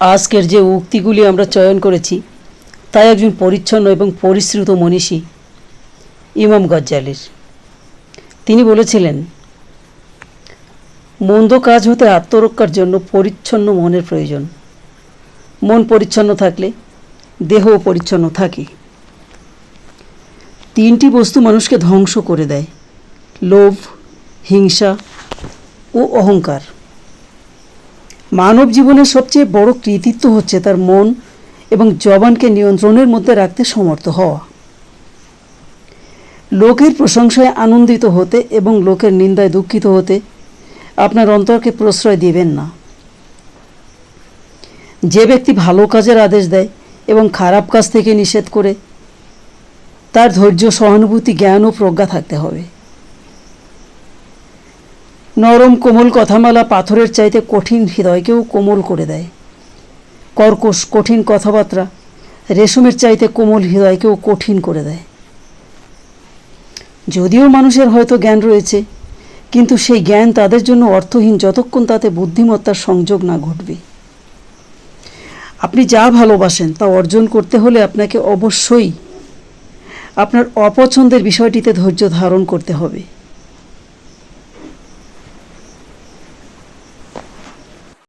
আজকের যে উক্তিগুলি আমরা চয়ন করেছি তা একজন পরিচ্ছন্ন এবং পরিশ্রুত মনীষী ইমাম গজ্জালির। তিনি বলেছিলেন, মন্দ কাজ হতে আত্মরক্ষার জন্য পরিচ্ছন্ন মনের প্রয়োজন। মন পরিচ্ছন্ন থাকলে দেহও পরিচ্ছন্ন থাকে। তিনটি বস্তু মানুষকে ধ্বংস করে দেয়, লোভ, হিংসা ও অহংকার। মানব জীবনের সবচেয়ে বড় কৃতিত্ব হচ্ছে তার মন এবং জবানকে নিয়ন্ত্রণের মধ্যে রাখতে সমর্থ হওয়া। লোকের প্রশংসায় আনন্দিত হতে এবং লোকের নিন্দায় দুঃখিত হতে আপনার অন্তরকে প্রশ্রয় দিবেন না। যে ব্যক্তি ভালো কাজের আদেশ দেয় এবং খারাপ কাজ থেকে নিষেধ করে, তার ধৈর্য, সহানুভূতি, জ্ঞান ও প্রজ্ঞা থাকতে হবে। নরম কোমল কথামালা পাথরের চাইতে কঠিন হৃদয়কেও কোমল করে দেয়। কর্কশ, কঠিন কথাবার্তা রেশমের চাইতে কোমল হৃদয়কেও কঠিন করে দেয়। যদিও মানুষের হয়তো জ্ঞান রয়েছে, কিন্তু সেই জ্ঞান তাদের জন্য অর্থহীন যতক্ষণ তাতে বুদ্ধিমত্তার সংযোগ না ঘটবে। আপনি যা ভালোবাসেন তা অর্জন করতে হলে আপনাকে অবশ্যই আপনার অপছন্দের বিষয়টিতে ধৈর্য ধারণ করতে হবে।